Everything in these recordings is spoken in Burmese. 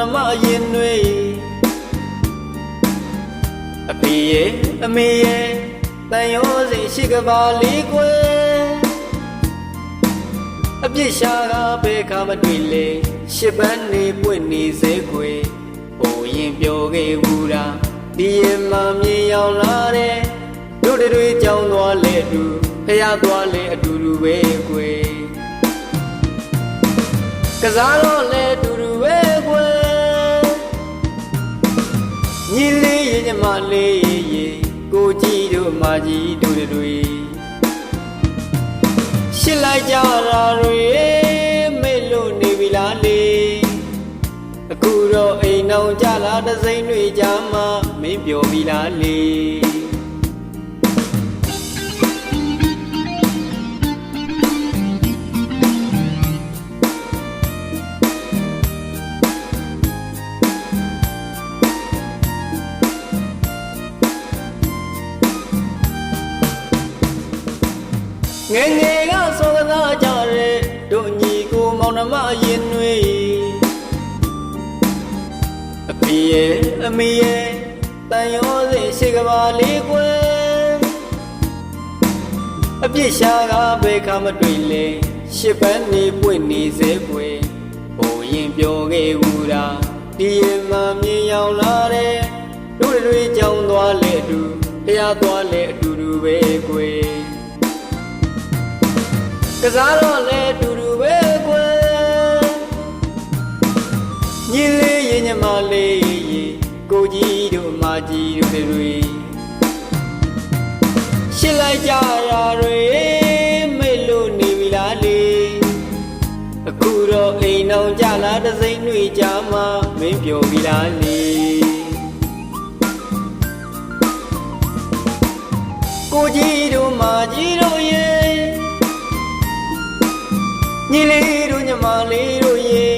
နှမအရင်တွေအဖေရဲ့အမေရဲ့တန်ရောစီရှိကပါလေးကွယ်အပြစ်ရှာကဘယ်ခါမတွေ့လေရှစ်ပန်းနေပွင့်နေစေခွေဟိုရင်ပြောခဲ့ဘူးလားဒီရင်မှမြေရောက်လာတဲ့တို့တွေကြောင်းသွားလေအတူဖះသွားလေအတူတူပဲကွယ်ကစားတော့လဲတူ ညီလေးရင်ညမလေးရေကိုကြီးတို့မာကြီးတို့တွေရှစ်လိုက်ကြတာတွေမေ့လို့နေပြီလားလေအခုတော့အိမ်အောင်ကြလာတစိမ့်တွေကြမှာမင်းပြောပြီလားလေ ငယ်ငယ်ကစောကစားကြတဲ့တို့ညီကိုမောင်နှမရင်တွေအဖေရဲ့အမေရဲ့တန်ရောစေရှိကပါလေးကွယ်အပြစ်ရှာကဘယ်ခါမတွေ့လဲရှစ်ပန်းနေပွင့်နေစေကွယ်ဟိုရင်ပြောခဲ့ဘူးလားဒီရင်မှမြင်ရောက်လာတဲ့တို့တွေကြောင်းသွားလေအတူတရားသွားလေအတူတူပဲကွယ် ကစားတော့လဲတူတူပဲကွယ်ညီလေးရင်ညမလေးရေကိုကြီးတို့မာကြီးတို့တွေရှစ်လိုက်ကြရာတွေမေ့လို့နေပြီလားလေအခုတော့အိမ်အောင်ကြလာတစိမ့်တွေကြမှာမင်းပြောပြီလားလေကိုကြီးတို့မာကြီးတို့ ညီလေးတို့ညီမလေးတို့ရေ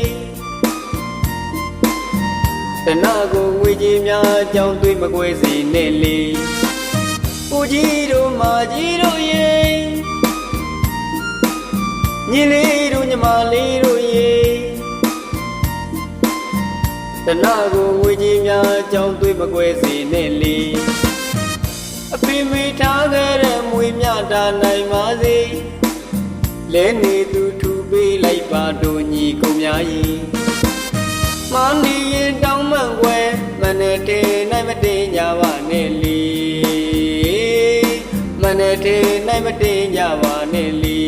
တနာကိုငွေကြီးများအကြောင်းတွေးမကွဲစေနဲ့လေကိုကြီးတို့မာကြီးတို့ရေညီလေးတို့ညီမလေးတို့ရေတနာကိုငွေကြီးများအကြောင်းတွေးမကွဲစေနဲ့လေအဖေမိထားခဲ့တဲ့မွေမြတာနိုင်ပါစေလဲနေသူ ထူပေးလိုက်ပါတို့ညီကိုများကြီးမနီရင်တောင်းမှန်ွယ်မနဲ့တေနိုင်မတေညာပါနဲ့လီမနဲ့တေနိုင်မတေညာပါနဲ့လီ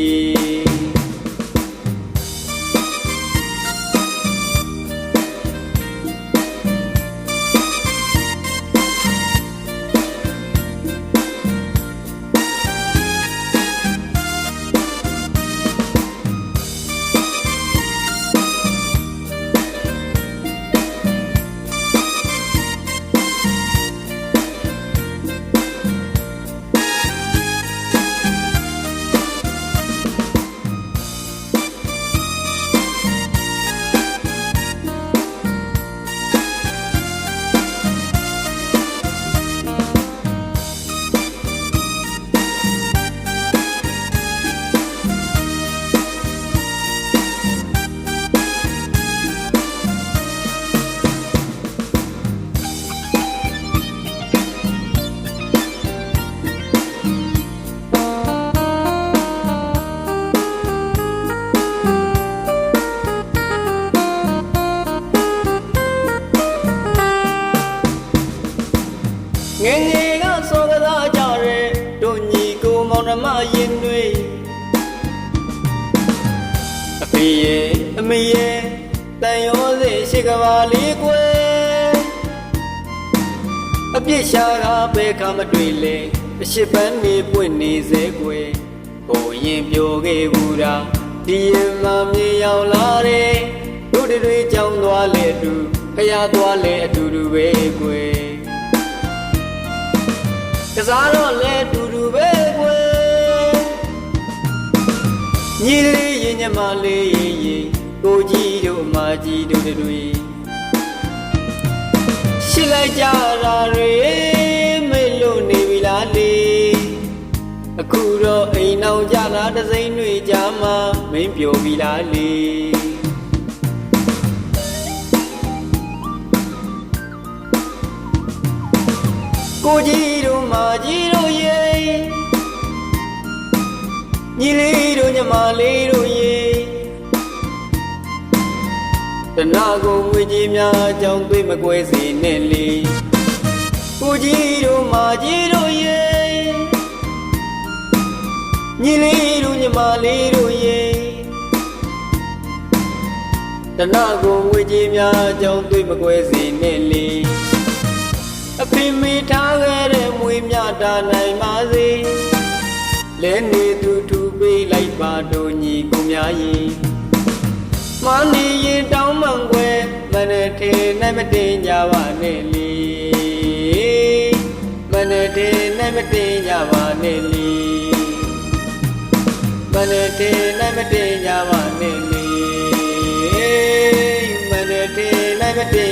အဖေရဲ့အမေရဲ့တန်ရောစေရှိကပါလေးကွယ်အပြစ်ရှာကဘယ်ခါမတွေ့လဲအရှိပန်းနေပွင့်နေစေကွယ်ဟိုရင်ပြောခဲ့ဘူးလားဒီရင်မှမြေရောက်လာတဲ့တို့တွေကြောင်းသွားလေအတူဖះသွားလေအတူတူပဲကွယ်ကစားတော့လဲတူတူပဲကွယ်ညီလေး ရင်ညမလေးရေကိုကြီးတို့မာကြီးတို့တွေရှစ်လိုက်ကြတာတွေမေ့လို့နေပြီလားလေအခုတော့အိမ်အောင်ကြတာတစိမ့်တွေကြမှာမင်းပြိုပြီလားလေကိုကြီးတို့မာကြီးတို့ရေညီလေး နာကိုငွေကြီးများအကြောင်းသွေးမကွဲစေနဲ့လေကိုကြီးတို့မာကြီးတို့ရေညီလေးတို့ညီမလေးတို့ရေတနာကိုငွေကြီးများအကြောင်းသွေးမကွဲစေနဲ့လေအဖေမေထားခဲ့တဲ့မွေမြတာနိုင်ပါစေလဲနေသူထူပေးလိုက်ပါတို့ညီကိုများရင် မနေရင်တောင်းမှန်ွယ်မနဲ့ထေနိုင်မတင်ကြပါနဲ့လေမနဲ့ထေနိုင်မတင်ကြပါနဲ့လေမနဲ့ထေနိုင်မတင်ကြပါနဲ့လေမနဲ့ထေနိုင်မတင်ကြပါ